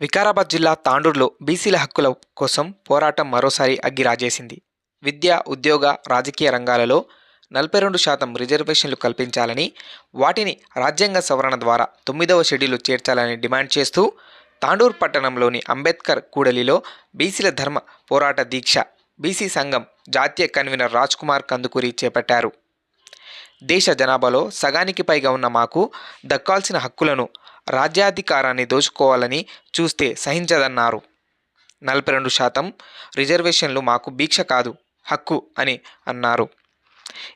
వికారాబాద్ జిల్లా తాండూరులో బీసీల హక్కుల కోసం పోరాటం మరోసారి అగ్గిరాజేసింది. విద్య ఉద్యోగ రాజకీయ రంగాలలో నలభై రెండు శాతం రిజర్వేషన్లు కల్పించాలని వాటిని రాజ్యాంగ సవరణ ద్వారా తొమ్మిదవ షెడ్యూలు చేర్చాలని డిమాండ్ చేస్తూ తాండూర్ పట్టణంలోని అంబేద్కర్ కూడలిలో బీసీల ధర్మ పోరాట దీక్ష బీసీ సంఘం జాతీయ కన్వీనర్ రాజ్ కుమార్ కందుకూరి చేపట్టారు. దేశ జనాభాలో సగానికి పైగా ఉన్న మాకు దక్కాల్సిన హక్కులను రాజ్యాధికారాన్ని దోచుకోవాలని చూస్తే సహించదన్నారు. నలభై రెండు శాతం రిజర్వేషన్లు మాకు భిక్ష కాదు హక్కు అని అన్నారు.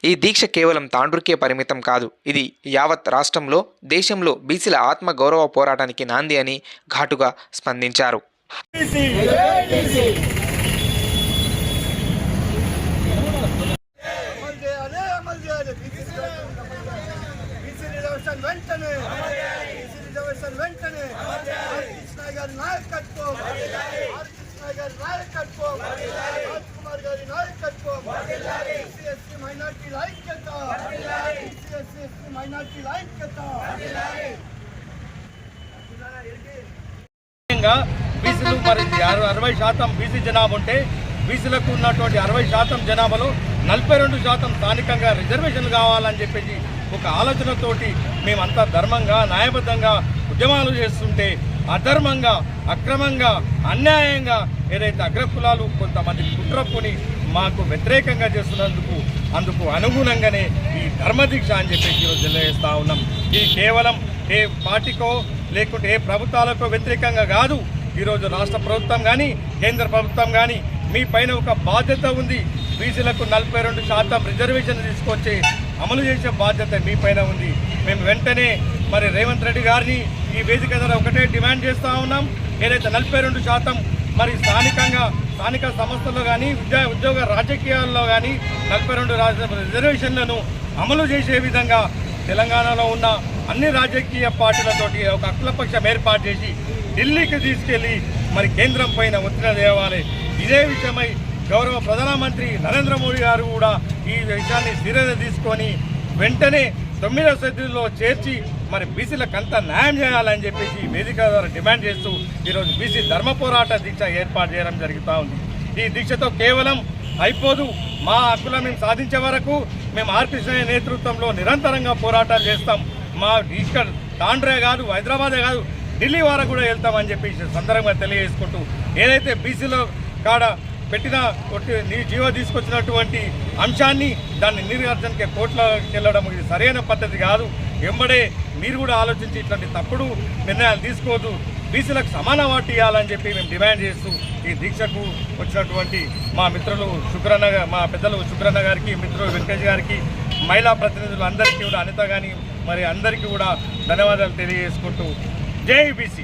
ఈ దీక్ష కేవలం తాండ్రుకే పరిమితం కాదు ఇది యావత్ రాష్ట్రంలో దేశంలో బీసీల ఆత్మ గౌరవ పోరాటానికి నాంది అని ఘాటుగా స్పందించారు అమలు చేయాలి అమలు చేయాలి బీసీ బీసీ రిజర్వేషన్ వెంటనే బీసీ రిజర్వేషన్ వెంటనే కృష్ణ గారి నాయకత్వం కృష్ణ గారి నాయకత్వం రాజ్ కుమార్ గారి నాయకత్వం ఎస్సీ మైనార్టీల ఐక్యత బీసీ ఎస్సీ ఎస్టీ మైనార్టీల ఐక్యత ముఖ్యంగా బీసీలు మరి అరవై శాతం బీసీ జనాభా ఉంటే బీసీలకు ఉన్నటువంటి అరవై శాతం జనాభాలో నలభై రెండు శాతం స్థానికంగా రిజర్వేషన్లు కావాలని చెప్పేసి ఒక ఆలోచనతోటి మేమంతా ధర్మంగా న్యాయబద్ధంగా ఉద్యమాలు చేస్తుంటే అధర్మంగా అక్రమంగా అన్యాయంగా ఏదైతే అగ్రకులాలు కొంతమంది కుట్రప్పుని మాకు వ్యతిరేకంగా చేస్తున్నందుకు అందుకు అనుగుణంగానే ఈ ధర్మదీక్ష అని చెప్పేసి ఈరోజు తెలియజేస్తా ఉన్నాం. ఇది కేవలం ఏ పార్టీకో లేకుంటే ఏ ప్రభుత్వాలకో వ్యతిరేకంగా కాదు. ఈరోజు రాష్ట్ర ప్రభుత్వం కానీ కేంద్ర ప్రభుత్వం కానీ మీ పైన ఒక బాధ్యత ఉంది. బీసీలకు నలభై రెండు శాతం రిజర్వేషన్ తీసుకొచ్చి అమలు చేసే బాధ్యత మీ పైన ఉంది. మేము వెంటనే మరి రేవంత్ రెడ్డి గారిని ఈ వేదిక ద్వారా ఒకటే డిమాండ్ చేస్తూ ఉన్నాం. ఏదైతే నలభై రెండు శాతం మరి స్థానికంగా స్థానిక సంస్థల్లో కానీ విద్యా ఉద్యోగ రాజకీయాల్లో కానీ నలభై రెండు రిజర్వేషన్లను అమలు చేసే విధంగా తెలంగాణలో ఉన్న అన్ని రాజకీయ పార్టీలతోటి ఒక అఖిలపక్షం ఏర్పాటు చేసి ఢిల్లీకి తీసుకెళ్ళి మరి కేంద్రం పైన ఒత్తిడి తేవాలి. ఇదే విషయమై గౌరవ ప్రధానమంత్రి నరేంద్ర మోడీ గారు కూడా ఈ విషయాన్ని సీరియస్ తీసుకొని వెంటనే తొమ్మిదవ షెడ్యూల్లో చేర్చి మరి బీసీలకు అంతా న్యాయం చేయాలని చెప్పేసి వేదిక ద్వారా డిమాండ్ చేస్తూ ఈరోజు బీసీ ధర్మ పోరాట దీక్ష ఏర్పాటు చేయడం జరుగుతూ ఉంది. ఈ దీక్షతో కేవలం అయిపోదు మా హక్కుల మేము సాధించే వరకు మేము ఆర్కృష్ణ నేతృత్వంలో నిరంతరంగా పోరాటాలు చేస్తాం. మా ఇక్కడ తాండ్రే కాదు హైదరాబాదే కాదు ఢిల్లీ వరకు కూడా వెళ్తామని చెప్పి సందర్భంగా తెలియజేసుకుంటూ ఏదైతే బీసీలో కాడ పెట్టిన కొట్టి నీ జీవో తీసుకొచ్చినటువంటి అంశాన్ని దాన్ని నిర్గార్జనకే కోర్టులోకి వెళ్ళడం ఇది సరైన పద్ధతి కాదు. వెంబడే మీరు కూడా ఆలోచించి ఇట్లాంటి తప్పుడు నిర్ణయాలు తీసుకోవద్దు. బీసీలకు సమాన వాటి ఇవ్వాలని చెప్పి మేము డిమాండ్ చేస్తూ ఈ దీక్షకు వచ్చినటువంటి మా మిత్రులు శుక్రన్న మా పెద్దలు శుక్రన్న గారికి మిత్రులు వెంకటేష్ గారికి మహిళా ప్రతినిధులు అందరికీ కూడా అనిత కానీ మరి అందరికీ కూడా ధన్యవాదాలు తెలియజేసుకుంటూ జై బీసీ.